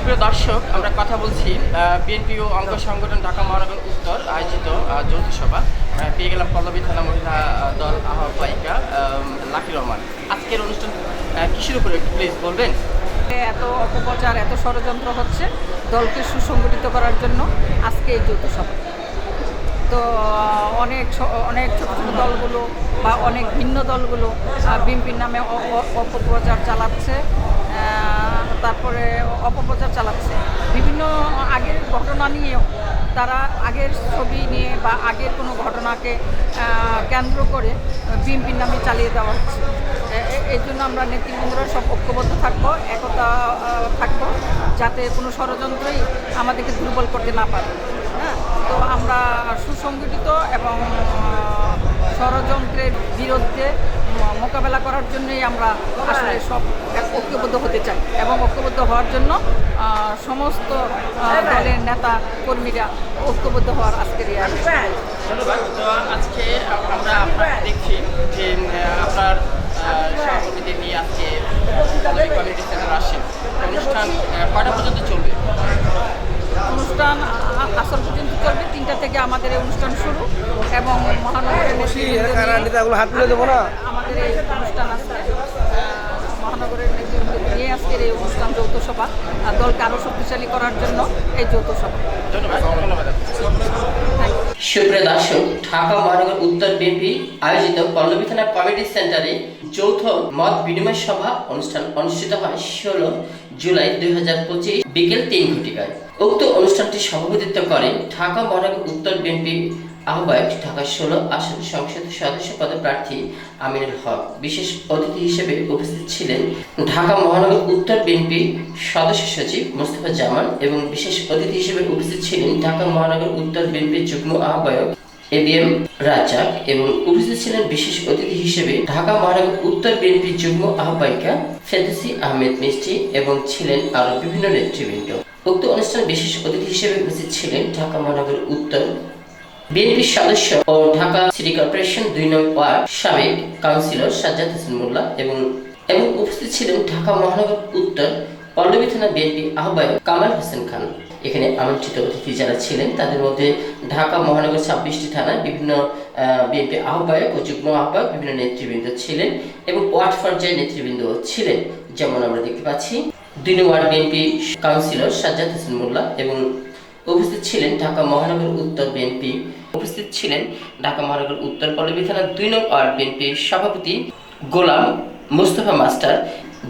সুপ্রিয় দর্শক আমরা কথা বলছি বিএনপি ও অঙ্গ সংগঠন ঢাকা মহানগর উত্তর আয়োজিত যৌথ সভা। পেয়ে গেলাম পল্লবী থানা মহিলা দল আহ্বায়িকা আহ, লাকি রহমান। আজকের অনুষ্ঠান কিসের উপরে একটু প্লিজ বলবেন? এত অপপ্রচার এত ষড়যন্ত্র হচ্ছে দলকে সুসংগঠিত করার জন্য আজকে এই যৌথ সভা। তো অনেক অনেক ছোটো ছোটো দলগুলো বা অনেক ভিন্ন দলগুলো বিএনপির নামে অপপ্রচার চালাচ্ছে। তারপরে অপপ্রচার চালাচ্ছে। বিভিন্ন আগের ঘটনা নিয়েও তারা আগের ছবি নিয়ে বা আগের কোনো ঘটনাকে কেন্দ্র করে বিএনপির নামে চালিয়ে দেওয়া হচ্ছে। এ- এ- এই জন্য আমরা নেতৃবৃন্দরা সব ঐক্যবদ্ধ থাকব, একতা থাকব, যাতে কোনো ষড়যন্ত্রই আমাদেরকে দুর্বল করতে না পারে। হ্যাঁ? তো আমরা সুসংগঠিত এবং ষড়যন্ত্রের বিরুদ্ধে মোকাবেলা করার জন্যই আমরা আসলে সব এক ঐক্যবদ্ধ হতে চাই এবং ঐক্যবদ্ধ হওয়ার জন্য সমস্ত দলের নেতা কর্মীরা ঐক্যবদ্ধ হওয়ার আজকের এই ধন্যবাদ। আজকে আমরা দেখছি যে আপনার সহকর্মীদের নিয়ে আজকে কমিউনিটি সেন্টার আসেন অনুষ্ঠান কটা পর্যন্ত চলবে? অনুষ্ঠান আসর পর্যন্ত চলবে। তিনটা থেকে আমাদের এই অনুষ্ঠান শুরু এবং মহানগরের নেতৃবৃন্দ আমাদের এই অনুষ্ঠান আছে মহানগরের নেতৃবৃন্দ নিয়ে আজকের এই অনুষ্ঠান যৌথ সভা আর দলকে আরও শক্তিশালী করার জন্য এই যৌথ সভা সুপ্রিয় দর্শক ঢাকা মহানগর উত্তর বিএনপি আয়োজিত পল্লবী থানা কমিটি সেন্টারে যৌথ মত বিনিময় সভা অনুষ্ঠান অনুষ্ঠিত হয় ষোলো জুলাই দুই বিকেল তিন ঘটিকায়। উক্ত অনুষ্ঠানটি সভাপতিত্ব করেন ঢাকা মহানগর উত্তর বিএনপি আহ্বায়ক ঢাকা ষোলো আসন সংসদ সদস্য পদে প্রার্থী আমিনুল হক। বিশেষ অতিথি হিসেবে উপস্থিত ছিলেন ঢাকা মহানগর উত্তর বিএনপি সদস্য সচিব মোস্তফা জামান এবং বিশেষ অতিথি হিসেবে উপস্থিত ছিলেন ঢাকা মহানগর উত্তর বিএনপির যুগ্ম আহ্বায়ক এবিএম রাজ্জাক এবং উপস্থিত ছিলেন বিশেষ অতিথি হিসেবে ঢাকা মহানগর উত্তর বিএনপির যুগ্ম আহ্বায়িকা ফেদসি আহমেদ মিষ্টি এবং ছিলেন আরও বিভিন্ন নেতৃবৃন্দ। উক্ত অনুষ্ঠানে বিশেষ অতিথি হিসেবে উপস্থিত ছিলেন ঢাকা মহানগর উত্তর বিএনপির সদস্য ও ঢাকা সিটি কর্পোরেশন দুই নং ওয়ার্ড সাবেক কাউন্সিলর সাজ্জাদ হোসেন মোল্লা এবং এবং উপস্থিত ছিলেন ঢাকা মহানগর উত্তর পল্লবী থানা বিএনপি আহ্বায়ক কামাল হোসেন খান। এখানে আমন্ত্রিত অতিথি যারা ছিলেন, তাদের মধ্যে ঢাকা মহানগর ছাব্বিশটি থানায় বিভিন্ন বিএনপি আহ্বায়ক ও যুগ্ম আহ্বায়ক বিভিন্ন নেতৃবৃন্দ ছিলেন এবং ওয়ার্ড পর্যায়ে নেতৃবৃন্দ ছিলেন। যেমন আমরা দেখতে পাচ্ছি, দুই ward BNP councillor Sajjad Hossain Mollah এবং উপস্থিত ছিলেন ঢাকা মহানগর উত্তর বিএনপি, উপস্থিত ছিলেন ঢাকা মহানগর উত্তর পল্লবী থানার দুই নং ওয়ার্ড বিএনপি সভাপতি গোলাম মুস্তফা মাস্টার,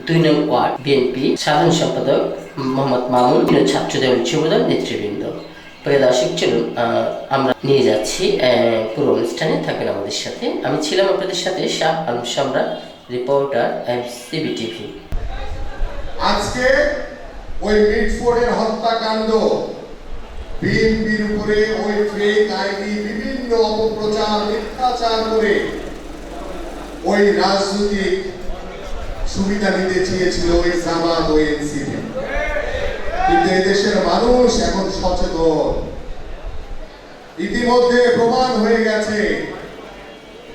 দুই নং ওয়ার্ড বিএনপি সাধারণ সম্পাদক মোহাম্মদ মামুন বিভিন্ন ছাত্রদল যুবদল নেতৃবৃন্দ। প্রিয় দর্শক, চলুন আমরা নিয়ে যাচ্ছি পুরো অনুষ্ঠানে। থাকবেন আমাদের সাথে। আমি ছিলাম আপনাদের সাথে শাহ আলম সম্রাট, রিপোর্টার সিবি টিভি আজকে ওই মিটফোর্ডের হত্যাকাণ্ড, বিএনপির উপরে ওই ফেক আইডি, বিভিন্ন অপপ্রচার, মিথ্যাচার করে ওই রাজনৈতিক সুবিধা নিতে চেয়েছিল ওই জামাত ওই এনসিপি কিন্তু এই দেশের মানুষ এখন সচেতন। ইতিমধ্যে প্রমাণ হয়ে গেছে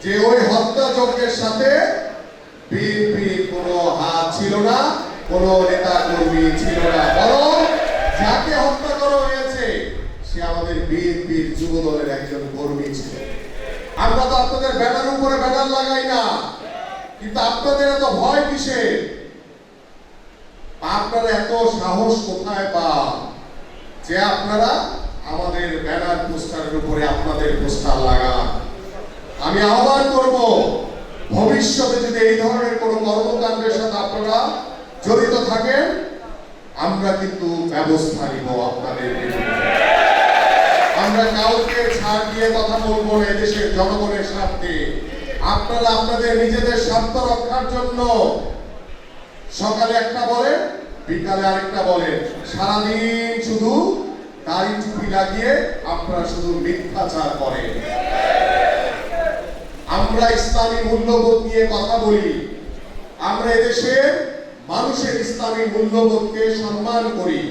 যে ওই হত্যাযজ্ঞের সাথে বিএনপির কোনো হাত ছিল না, কোনো নেতা কর্মী ছিল না, বরং যাকে হত্যা করা হয়েছে, সে আমাদের বিএনপির যুব দলের একজন কর্মী ছিল। আমরা তো আপনাদের ব্যানার উপরে ব্যানার লাগাই না, কিন্তু আপনাদের এত ভয় কিসের? আপনারা এত সাহস কোথায় পান যে আপনারা আমাদের ব্যানার পোস্টারের উপরে আপনাদের পোস্টার লাগান? আমি আহ্বান করব, ভবিষ্যতে যদি এই ধরনের কোনো কর্মকাণ্ডের সাথে আপনারা জড়িত থাকেন, আমরা কিন্তু ব্যবস্থা নিব আপনাদের আমরা কাউকে ছাড় দিয়ে কথা বলব না এদেশের জনগণের স্বার্থে। আপনারা আপনাদের নিজেদের স্বার্থ রক্ষার জন্য সকালে একটা বলেন বিকালে আরেকটা বলেন সারাদিন শুধু দাড়ি টুপি লাগিয়ে আপনারা শুধু মিথ্যাচার করেন। আমরা ইসলামী মূল্যবোধ নিয়ে কথা বলি। আমরা এদেশের মানুষের ইসলামী মূল্যবোধকে সম্মান করি।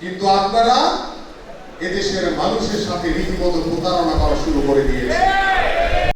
কিন্তু আপনারা এদেশের মানুষের সাথে রীতিমতো প্রতারণা করা শুরু করে দিয়েছে